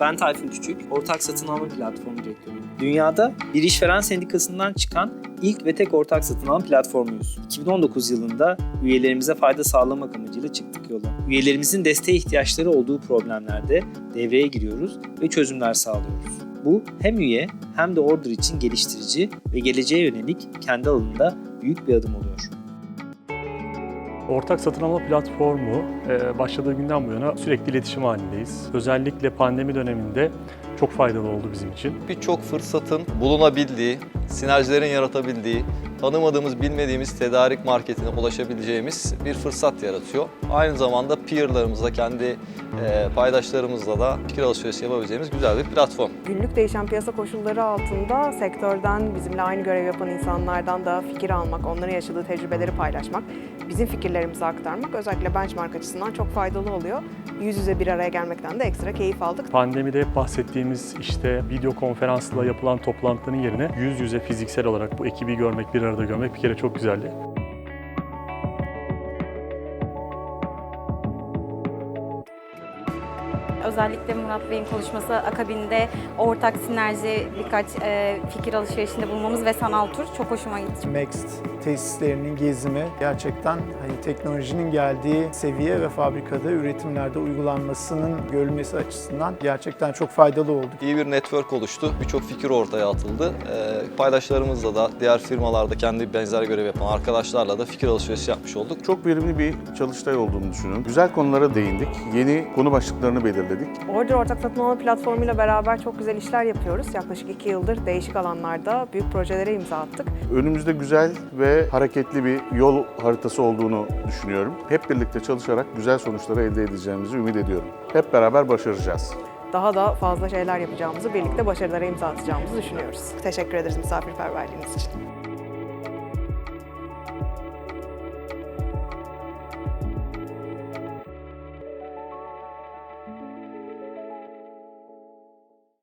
Ben Tayfun Küçük, ortak satın alma platformu direktörüyüm. Dünyada bir işveren sendikasından çıkan ilk ve tek ortak satın alma platformuyuz. 2019 yılında üyelerimize fayda sağlamak amacıyla çıktık yola. Üyelerimizin desteğe ihtiyaçları olduğu problemlerde devreye giriyoruz ve çözümler sağlıyoruz. Bu hem üye hem de order için geliştirici ve geleceğe yönelik kendi alanında büyük bir adım oluyor. Ortak satın alma platformu e, başladığı günden bu yana sürekli iletişim halindeyiz. Özellikle pandemi döneminde çok faydalı oldu bizim için. Birçok fırsatın bulunabildiği, sinerjilerin yaratabildiği, tanımadığımız, bilmediğimiz tedarik marketine ulaşabileceğimiz bir fırsat yaratıyor. Aynı zamanda peerlarımızla, kendi e, paydaşlarımızla da fikir alışverişi yapabileceğimiz güzel bir platform. Günlük değişen piyasa koşulları altında sektörden bizimle aynı görev yapan insanlardan da fikir almak, onların yaşadığı tecrübeleri paylaşmak, bizim fikirlerimizi aktarmak özellikle benchmark açısından çok faydalı oluyor. Yüz yüze bir araya gelmekten de ekstra keyif aldık. Pandemide hep bahsettiğimiz işte video konferansla yapılan toplantıların yerine yüz yüze fiziksel olarak bu ekibi görmek, bir arada görmek bir kere çok güzeldi. Özellikle Murat Bey'in konuşması akabinde ortak sinerji birkaç e, fikir alışverişinde bulmamız ve sanal tur çok hoşuma gitti. Next tesislerinin gezimi gerçekten hani teknolojinin geldiği seviye ve fabrikada üretimlerde uygulanmasının görülmesi açısından gerçekten çok faydalı oldu. İyi bir network oluştu. Birçok fikir ortaya atıldı. E, paydaşlarımızla da, diğer firmalarda kendi benzer görev yapan arkadaşlarla da fikir alışverişi yapmış olduk. Çok verimli bir çalıştay olduğunu düşünüyorum. Güzel konulara değindik. Yeni konu başlıklarını belirledik. Order ortak satın alma platformuyla beraber çok güzel işler yapıyoruz. Yaklaşık iki yıldır değişik alanlarda büyük projelere imza attık. Önümüzde güzel ve hareketli bir yol haritası olduğunu düşünüyorum. Hep birlikte çalışarak güzel sonuçları elde edeceğimizi ümit ediyorum. Hep beraber başaracağız. Daha da fazla şeyler yapacağımızı, birlikte başarılara imza atacağımızı düşünüyoruz. Teşekkür ederiz misafirperverliğiniz için.